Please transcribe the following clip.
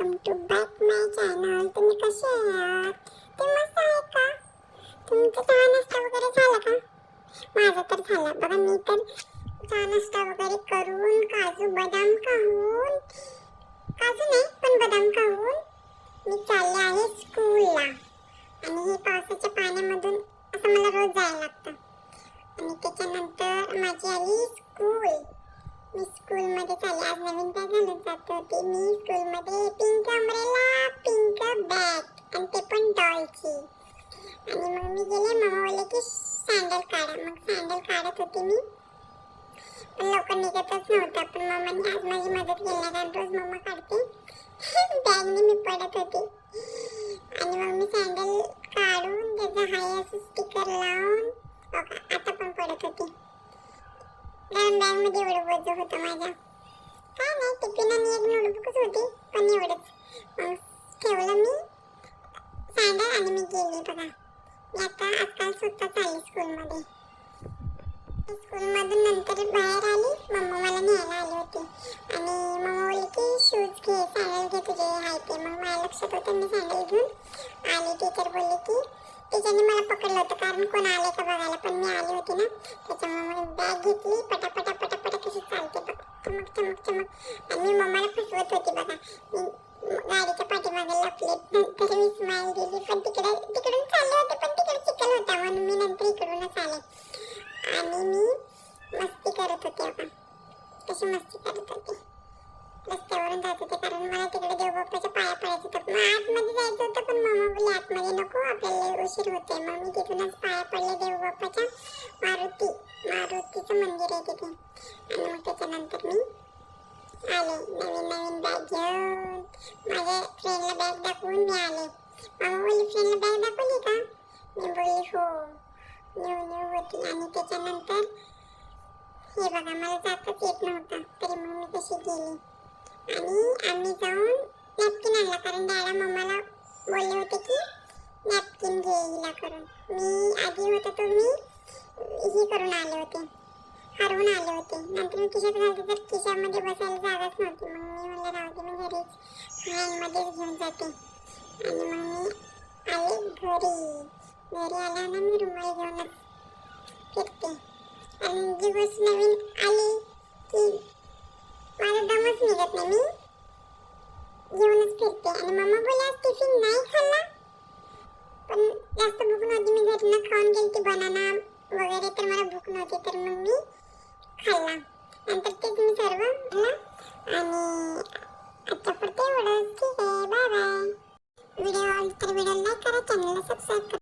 Welcome to back my channel तुम्ही कसे आहात? ते मस्त आहे का? तुमचं चहा नाश्ता वगैरे झाला का? माझं तर झाला. बघा मी तर चहा नाश्ता वगैरे करून काजू बदाम खाऊन काजू नाही पण बदाम खाऊन मी चालले आहे स्कूलला आणि हे पावसाच्या पाण्यामधून असं मला रोज जायला लागतं. आणि त्याच्यानंतर माझी आली स्कूल मी स्कूलमध्ये चालले. आज नवीन बॅग घालून जात होती. मी स्कूलमध्ये पिंक अम्ब्रेला पिंक बॅग आणि ते पण डॉलची आणि मग मी गेले. मम्मा बोलले की सँडल काढा. मग सँडल काढत होते मी. पण लवकर निघतच नव्हतं. पण मम्माने आज माझी मदत केली नाही कारण रोज मम्मा काढते. बॅगने मी पडत होते. आणि मग मी सँडल काढून त्याचा हाय असं स्टिकर लावून आता पण पडत होती. गरम बॅगमध्ये एवढं वजन होतं माझ्या. काय नाही टिफिन आणि एक नोटबुकच होती पण एवढंच. मग ठेवलं मी. सँडल आणि मी गेली बघा. मी आता आजकाल स्वतः चालली स्कूलमध्ये स्कूलमधून नंतर बाहेर आली मम्मा मला न्यायला आली होती. आणि मम्मा बोलली की शूज घे सँडल घे तुझे आहे ते. मग माझ्या लक्षात होतं मी सँडल घेऊन आली. टीचर बोलली की टीचरने मला पकडलं होतं. कारण कोण आले का बघायला? पण मी आली होती ना. त्याच्यामुळे मी बॅग घेतली. पटापटा पटापटा कशी चालते बघ. चमक चमक चमक. आणि मी मम्माला फसवत होती बघा. मी गाडीच्या पाठीमागे लपले. नंतर मी स्माईल दिली. पण तिकडे तिकडून चालले होते पण तिकडे चिकल होता. म्हणून मी नंतर इकडूनच आले. आणि मी मस्ती करत होते बघा. कशी मस्ती करत होते. आतमध्ये जायचं होतं पण मामा बोलले आतमध्ये नको आपल्याला उशीर होते मग मी तिथूनच पाया पडले देवबाप्पाच्या मारुती मारुतीचं मंदिर आहे तिथे. आणि मग त्याच्यानंतर मी आले. नवीन नवीन बॅग घेऊन माझ्या फ्रेंडला बॅग दाखवून मी आले. मामा बोलली फ्रेंडला बॅग दाखवली का? मी बोलली हो. न्यू न्यू होती. आणि त्याच्यानंतर हे बघा मला जाताच येत नव्हतं. तरी मग मी कशी गेली. आणि आम्ही जाऊन नॅपकिन आणला. कारण डॅडा मम्माला बोलले होते की नॅपकिन घे हिला करून. मी आधी होतं तो मी हे करून आले होते हरवून आले होते. नंतर मी खिशात घालते तर खिशामध्ये बसायला जागाच नव्हती. मग मी म्हणलं राहू दे मी घरीच हँडमध्येच घेऊन जाते. आणि मग मी आले घरी. घरी आल्यानं मी रुमाल घेऊनच फिरते. आणि जी गोष्ट नवीन आली की माझा दमच निघत नाही. मी घेऊनच फिरते आणि मम्मा बोलले आज टिफिन नाही खाल्ला. पण जास्त भूक नव्हती मी घरनं खाऊन गेली बनाना वगैरे तर मला भूक नव्हती तर मग मी खाल्ला. नंतर तेच मी सर्व खाल्ला. आणि आजच्या पुरते एवढंच. ठीक आहे बाय बाय व्हिडिओ आवडला तर व्हिडिओ लाईक करा चॅनलला सबस्क्राईब करा.